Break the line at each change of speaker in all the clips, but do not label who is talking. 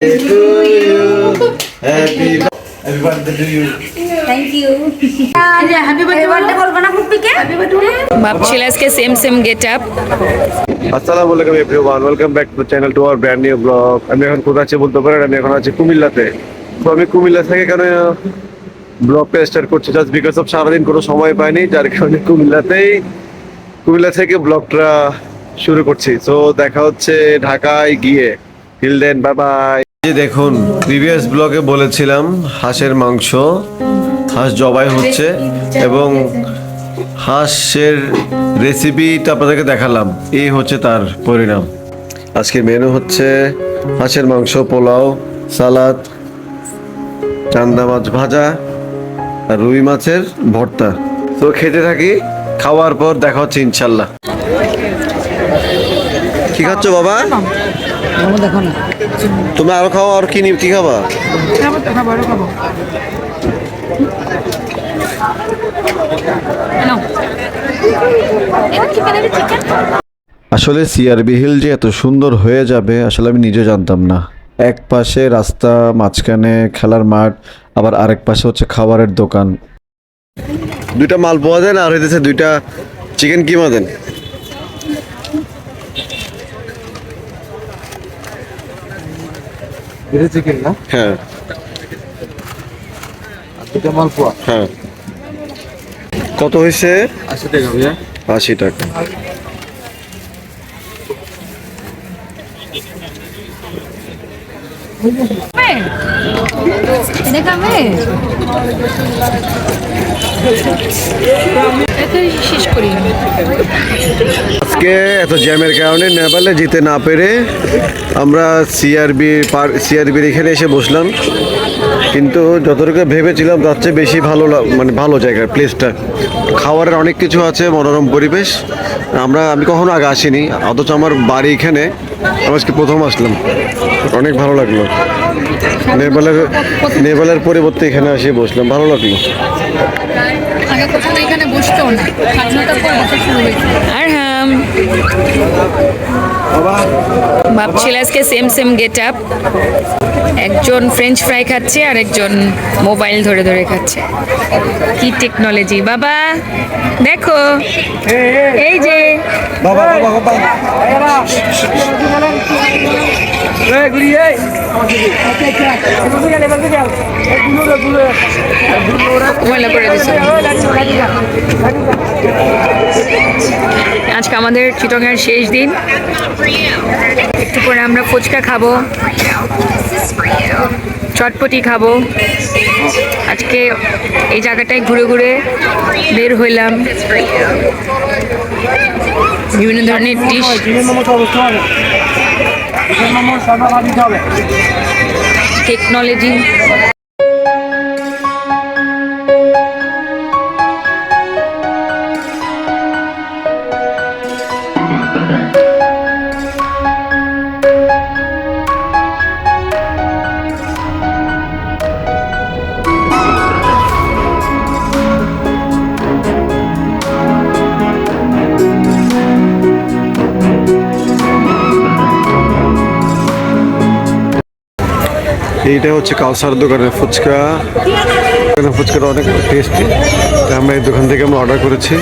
to you. Happy birthday to you.
ভাবছিল আজকে same same get up
আসসালামু to channel to new blog আমি এখন কোথায় আছি বলতে পারেন আমি এখন আছি কুমিল্লাতে তো আমি কুমিল্লা থেকে কেন ব্লগটা স্টার্ট করছি জাস্ট বিকজ অফ সারাদিন কোনো সময় পাইনি যার কারণে কুমিল্লাতেই কুমিল্লা থেকে ব্লগটা শুরু করছি তো দেখা হচ্ছে ঢাকায় গিয়ে হিল দেন বাই দেখুন প্রিভিয়াস ব্লগে বলেছিলাম হাঁসের মাংস, হাঁস জবাই হচ্ছে এবং হাঁসের রেসিপিটা আপনাদেরকে দেখালাম। এই হচ্ছে তার পরিণাম। আজকের মেনু হচ্ছে হাঁসের মাংস, পোলাও, সালাদ, চান্দা মাছ ভাজা, আর রুই মাছের ভর্তা। তো খেতে থাকি, খাওয়ার পর দেখা হচ্ছে ইনশাল্লাহ। কি খাচ্ছ বাবা? তুমি আরও খাও আর কি কি খাবা? আসলে সিআরবি হিল যে এত সুন্দর হয়ে যাবে আসলে আমি নিজে জানতাম না। এক পাশে রাস্তা মাঝখানে খেলার মাঠ আবার আরেক পাশে হচ্ছে খাবারের দোকান। দুইটা মাল পাওয়া দেন আর হইতেছে দুইটা চিকেন কিমা দেন
এটা চিকেন না?
হ্যাঁ।
মালপোয়া।
হ্যাঁ। কত হয়েছে?
আশি টাকা ভাইয়া।
আশি টাকা। আজকে এত জ্যামের কারণে নেপালে যেতে না পেরে আমরা সিআরবি সিআরবির এখানে এসে বসলাম। কিন্তু যতটুকু ভেবেছিলাম, তার চেয়ে বেশি ভালো মানে ভালো জায়গা প্লেসটা খাওয়ারের অনেক কিছু আছে, মনোরম পরিবেশ। আমরা আমি কখনো আগে আসিনি, অথচ আমার বাড়ি এখানে। আমি আজকে প্রথম আসলাম। অনেক ভালো লাগল। নেপালের নেপালের পরিবর্তে এখানে আসে বসলাম। ভালো লাগল।
আগে কখনো এখানে বসতো না। আর হাম ভাবছিল আজকে সেম সেম গেট আপ একজন ফ্রেঞ্চ ফ্রাই খাচ্ছে আর একজন মোবাইল ধরে ধরে খাচ্ছে। কি টেকনোলজি বাবা দেখো। এই যে।
বাবা বাবা বাবা। এই গুড়ি এই।
ময়লা করে দিচ্ছে আজকে আমাদের চিটংয়ের শেষ দিন। একটু পরে আমরা ফুচকা খাব, চটপটি খাব। আজকে এই জায়গাটায় ঘুরে ঘুরে বের হইলাম। বিভিন্ন ধরনের ডিশ
চিকেন
এইটা হচ্ছে কালসার দোকানের ফুচকা। এখানে ফুচকাটা অনেক টেস্টি আমরা এই দোকান থেকে আমরা অর্ডার করেছি।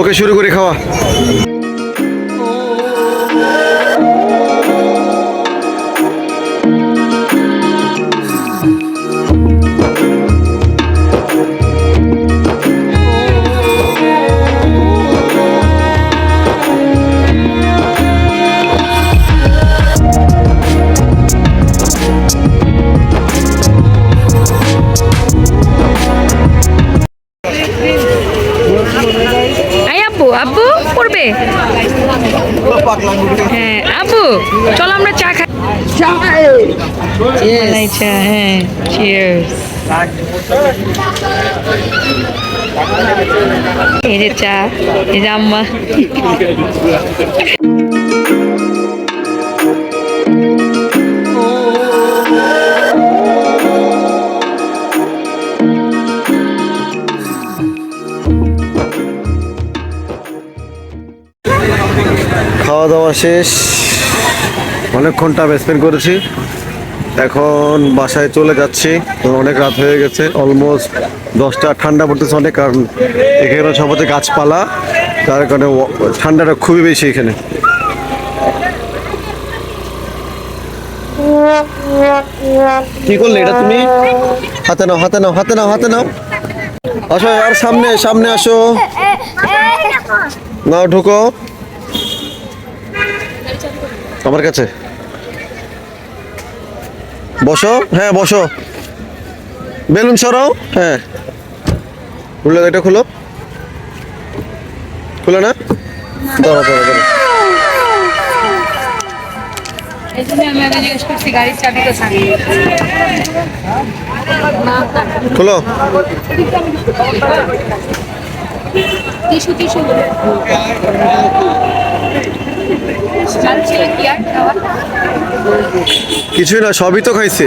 ওকে, শুরু করে, খাওয়া।
চা হ্যাঁ চিয়ার্স এই চা এই আম্মা।
খাওয়া দাওয়া শেষ। অনেকক্ষণ টাইম স্পেন্ড করেছি। এখন বাসায় চলে যাচ্ছি। অনেক রাত হয়ে গেছে অলমোস্ট দশটা, ঠান্ডা পড়তেছে অনেক, কারণ এখানে সব হচ্ছে গাছপালা তার কারণে ঠান্ডাটা খুবই বেশি এখানে। কি করলে এটা তুমি? হাতে নাও হাতে নাও হাতে নাও হাতে নাও। আসো, আর সামনে সামনে আসো। নাও, ঢুকো। আমার কাছে। বসো। হ্যাঁ বসো। বেলুন সরাও। হ্যাঁ। খুলে এটা খুলো। খুলে না? দাঁড়া
চাবি কোথায়?
খুলো। কিছুই না সবই তো খাইছে।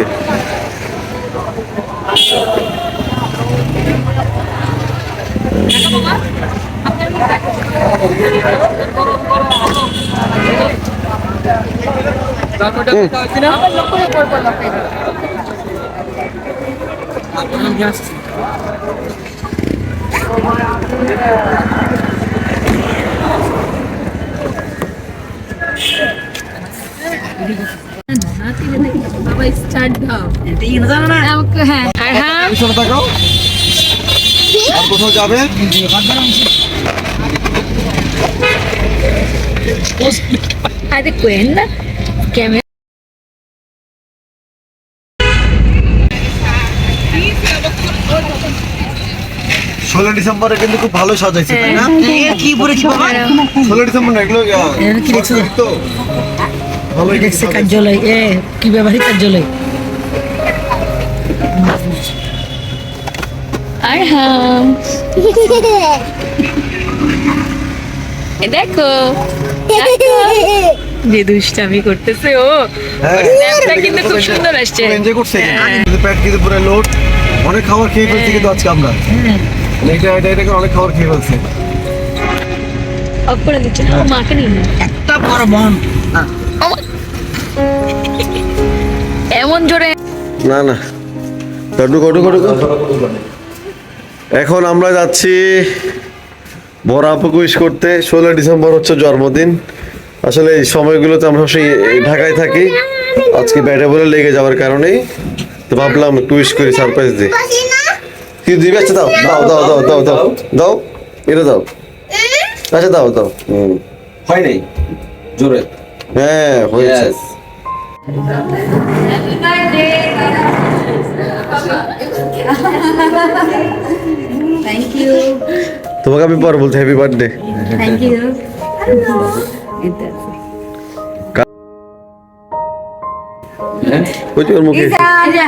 বাবা স্টার্ট দাও হ্যাঁ আর হ্যাঁ
পিছনে তাকাও আর কোথাও যাবে
আরে কোয়েন না ক্যামেরা
ষোলো ডিসেম্বরে কিন্তু খুব ভালো সাজাইছে তাই না?
কি পড়েছি বাবা
ষোলো ডিসেম্বর। এগুলো
কি
তো
দেখছে কার্যালয় এ কি ব্যবহারিক কার্যালয়?
আর হাম। এ দেখো। যে দুষ্টামি করতেছে ও।
হ্যাঁ।
কিন্তু খুব সুন্দর আসছে।
এনজয় করছে
হ্যাঁ।
কিন্তু। কিন্তু পুরো লোড অনেক খাবার খেয়ে ফেলছি কিন্তু আজকে আমরা। এটা এটা এটা অনেক খাবার খেয়ে ফেলছি।
অফ করে দিচ্ছে। মাকে নিয়ে
একটা বড় বন
এমন জোরে
না না। কটু কটু কটু এখন আমরা যাচ্ছি বড় আপুকে উইশ করতে। ষোলো ডিসেম্বর হচ্ছে জন্মদিন। আসলে এই সময়গুলোতে আমরা এই ঢাকায় থাকি। আজকে ব্যাটে বলে লেগে যাওয়ার কারণেই। তো ভাবলাম উইশ করি সারপ্রাইজ দিই। কি দিবে? আচ্ছা দাও দাও দাও দাও দাও দাও। দাও এটা দাও। আচ্ছা দাও দাও। হুম।
হয় নাই? জোরে?
হ্যাঁ হয়েছে। তোমাকে আমি পর বলতে হ্যাপি বার্থডে
থ্যাংক ইউ
ওই যে মুখে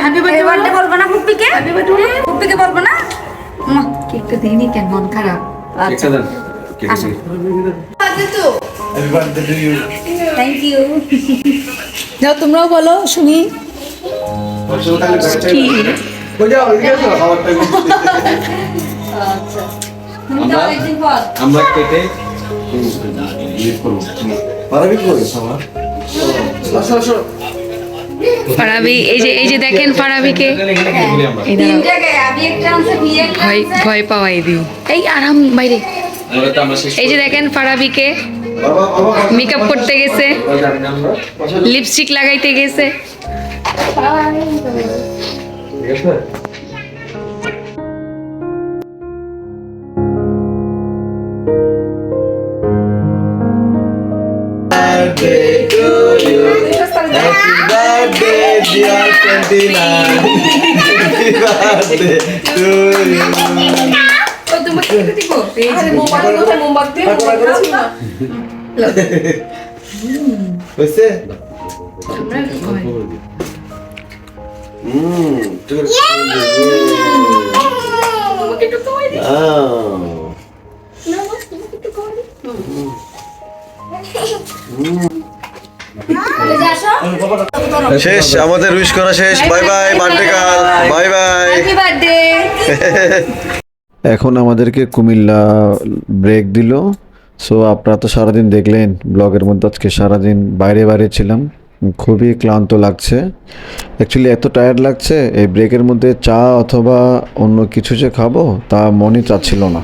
হ্যাপি বার্থডে বলব না ফুপ্পিকে হ্যাপি বার্থডে ফুপ্পিকে বলব না? কেকটা দিইনি কেন? মন খারাপ।
কেকটা দেন।
Happy birthday to you
thank you
যাও তোমরাও বলো শুনি।
আমরা আমরা কেটে ইয়ে
ফারাবি এই যে এই যে দেখেন ফারাবিকে
একটা
ভয় ভয় পাওয়াই দিই এই আরাম বাইরে। এই যে দেখেন ফারাবিকে মেকআপ করতে গেছে
করে জানি না আমরা
লিপস্টিক লাগাইতে গেছে
ঠিক আছে
Happy birthday, dear 29. Happy birthday to you. শেষ আমাদের উইশ করা শেষ। বাই বাই বার্থডে কাল বাই বাই
হ্যাপি বার্থডে
এখন আমাদেরকে কুমিল্লা ব্রেক দিল। সো আপনারা তো সারাদিন দেখলেন ব্লগের মধ্যে আজকে সারাদিন বাইরে বাইরে ছিলাম।
খুবই ক্লান্ত লাগছে। অ্যাকচুয়ালি এত টায়ার্ড লাগছে এই ব্রেকের মধ্যে চা অথবা অন্য কিছু যে খাব তা মনই চাচ্ছিল না।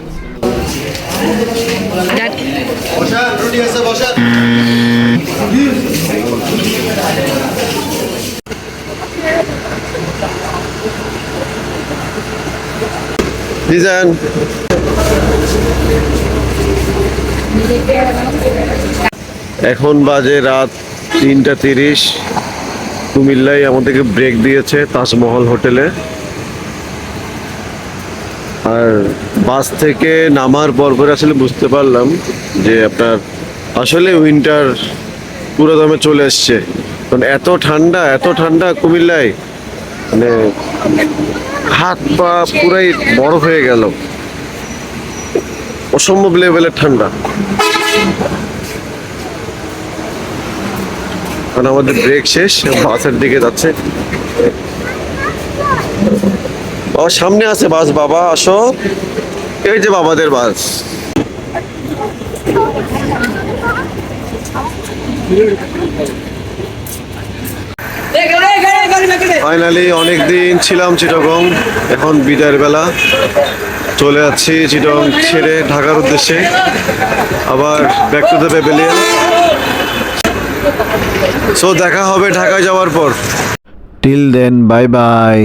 ডিজাইন এখন বাজে রাত তিনটা তিরিশ। কুমিল্লায় আমাদেরকে ব্রেক দিয়েছে তাজমহল হোটেলে। আর বাস থেকে নামার পর পরে আসলে বুঝতে পারলাম যে আপনার আসলে উইন্টার পুরো দমে চলে এসছে। কারণ এত ঠান্ডা এত ঠান্ডা কুমিল্লায়। মানে হাত পা পুরাই বরফ হয়ে গেল। অসম্ভব লেভেলের ঠান্ডা। আমাদের ব্রেক শেষ, বাসের দিকে যাচ্ছে। বাবা, সামনে আছে বাস, বাবা, আসো। এই যে বাবাদের বাস। ফাইনালি অনেক দিন ছিলাম চিটগং, এখন বিদায়ের বেলা। চলে যাচ্ছি চিটং ছেড়ে ঢাকার উদ্দেশ্যে। আবার back to the pavilion so দেখা হবে ঢাকায় যাওয়ার পর।
Till then bye bye